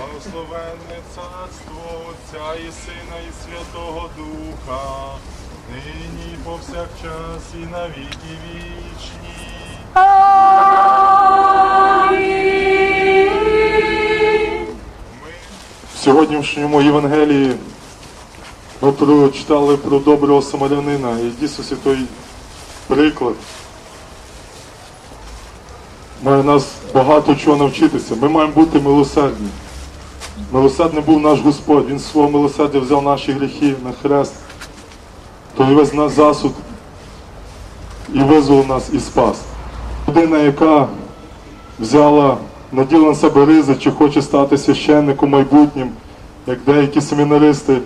Благословенне царство Отця і Сина, і Святого Духа, нині повсякчас, і на віки вічні. В сьогоднішньому Євангелії ми прочитали про доброго самарянина і дійсно той приклад має нас багато чого навчитися. Ми маємо бути милосердні. Милосердний був наш Господь, Він свого милосердя взяв наші гріхи на хрест, той весь наш засуд і визволив нас і спас. Людина, яка взяла, наділа на себе ризи, чи хоче стати священником майбутнім, як деякі семінаристи,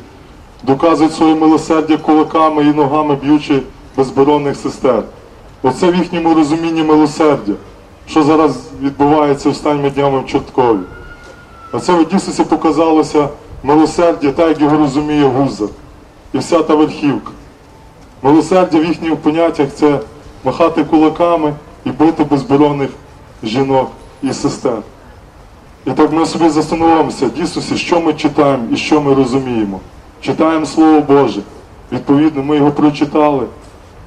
доказують своє милосердя кулаками і ногами, б'ючи безборонних сестер. Оце в їхньому розумінні милосердя, що зараз відбувається останніми днями в Чорткові. А це в Одісусі показалося милосердя, так як його розуміє Гузар і вся та верхівка. Милосердя в їхніх поняттях це махати кулаками і бити безборонних жінок і сестер. І так ми собі застановимося, дійсно, що ми читаємо і що ми розуміємо. Читаємо Слово Боже. Відповідно, ми його прочитали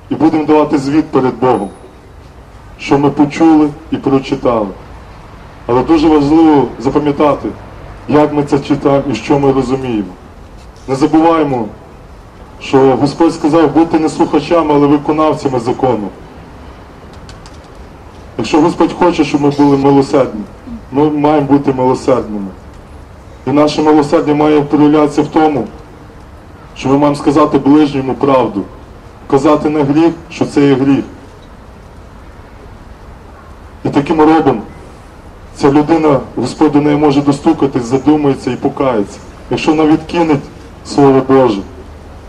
і будемо давати звіт перед Богом, що ми почули і прочитали. Але дуже важливо запам'ятати, як ми це читаємо і що ми розуміємо. Не забуваємо, що Господь сказав, будьте не слухачами, але виконавцями закону. Якщо Господь хоче, щоб ми були милосердні, ми маємо бути милосердними. І наше милосердя має проявлятися в тому, що ми маємо сказати ближньому правду, казати на гріх, що це є гріх. І таким робимо. Ця людина, Господь до неї може достукатись, задумається і покається. Якщо вона відкинеть Слово Боже,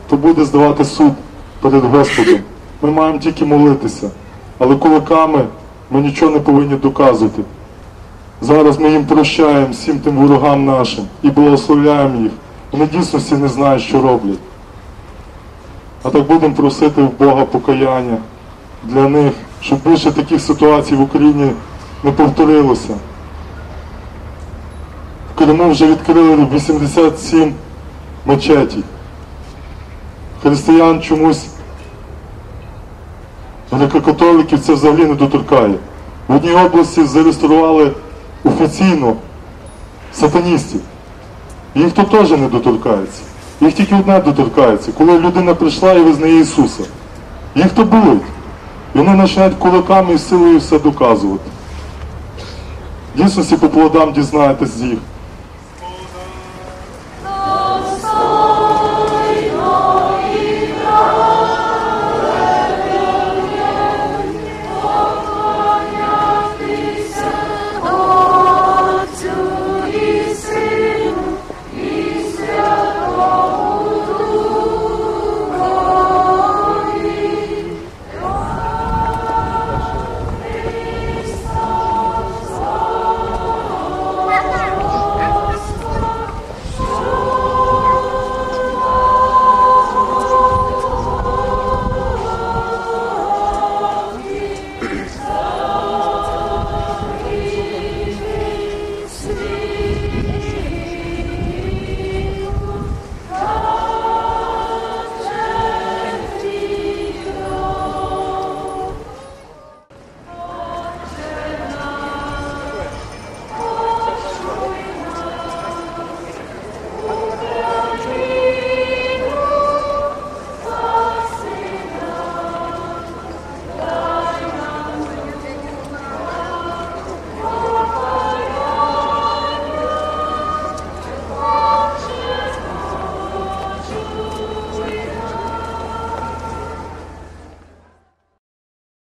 то буде здавати суд перед Господом. Ми маємо тільки молитися, але кулаками ми нічого не повинні доказувати. Зараз ми їм прощаємо всім тим ворогам нашим і благословляємо їх. Вони дійсності не знають, що роблять. А так будемо просити в Бога покаяння для них, щоб більше таких ситуацій в Україні не повторилося. В Криму вже відкрили 87 мечетій. Християн чомусь греко-католиків це взагалі не доторкає. В одній області зареєстрували офіційно сатаністів. Їх то теж не доторкається. Їх тільки одне доторкається, коли людина прийшла і визнає Ісуса. Їх то болить. І вони починають кулаками і силою все доказувати. Дійсності по плодам дізнаєтесь їх.